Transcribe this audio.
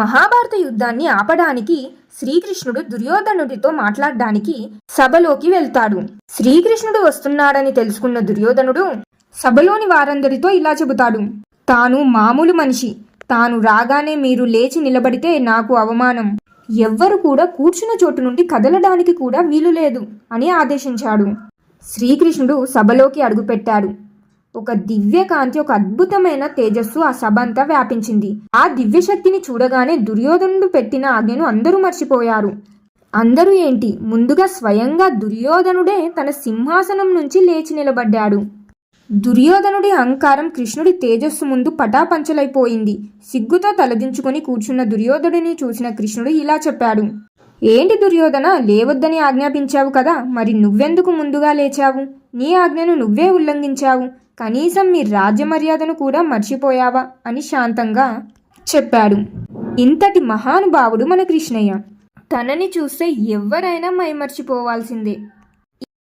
మహాభారత యుద్ధాన్ని ఆపడానికి శ్రీకృష్ణుడు దుర్యోధనుడితో మాట్లాడడానికి సభలోకి వెళ్తాడు. శ్రీకృష్ణుడు వస్తున్నాడని తెలుసుకున్న దుర్యోధనుడు సభలోని వారందరితో ఇలా చెబుతాడు. తాను మామూలు మనిషి. తాను రాగానే మీరు లేచి నిలబడితే నాకు అవమానం. ఎవ్వరు కూడా కూర్చున్న చోటు నుండి కదలడానికి కూడా వీలు లేదు అని ఆదేశించాడు. శ్రీకృష్ణుడు సభలోకి అడుగుపెట్టాడు. ఒక దివ్య కాంతి ఒక అద్భుతమైన తేజస్సు ఆ సభ అంతా వ్యాపించింది. ఆ దివ్యశక్తిని చూడగానే దుర్యోధనుడు పెట్టిన ఆజ్ఞను అందరూ మర్చిపోయారు. అందరూ ఏంటి? ముందుగా స్వయంగా దుర్యోధనుడే తన సింహాసనం నుంచి లేచి నిలబడ్డాడు. దుర్యోధనుడి అహంకారం కృష్ణుడి తేజస్సు ముందు పటాపంచలైపోయింది. సిగ్గుతో తలదించుకొని కూర్చున్న దుర్యోధనుడిని చూసిన కృష్ణుడు ఇలా చెప్పాడు. ఏంటి దుర్యోధన లేవద్దని ఆజ్ఞాపించావు కదా మరి నువ్వెందుకు ముందుగా లేచావు? నీ ఆజ్ఞను నువ్వే ఉల్లంఘించావు. కనీసం మీ రాజ్య మర్యాదను కూడా మర్చిపోయావా? అని శాంతంగా చెప్పాడు. ఇంతటి మహానుభావుడు మన కృష్ణయ్య. తనని చూస్తే ఎవరైనా మైమర్చిపోవాల్సిందే.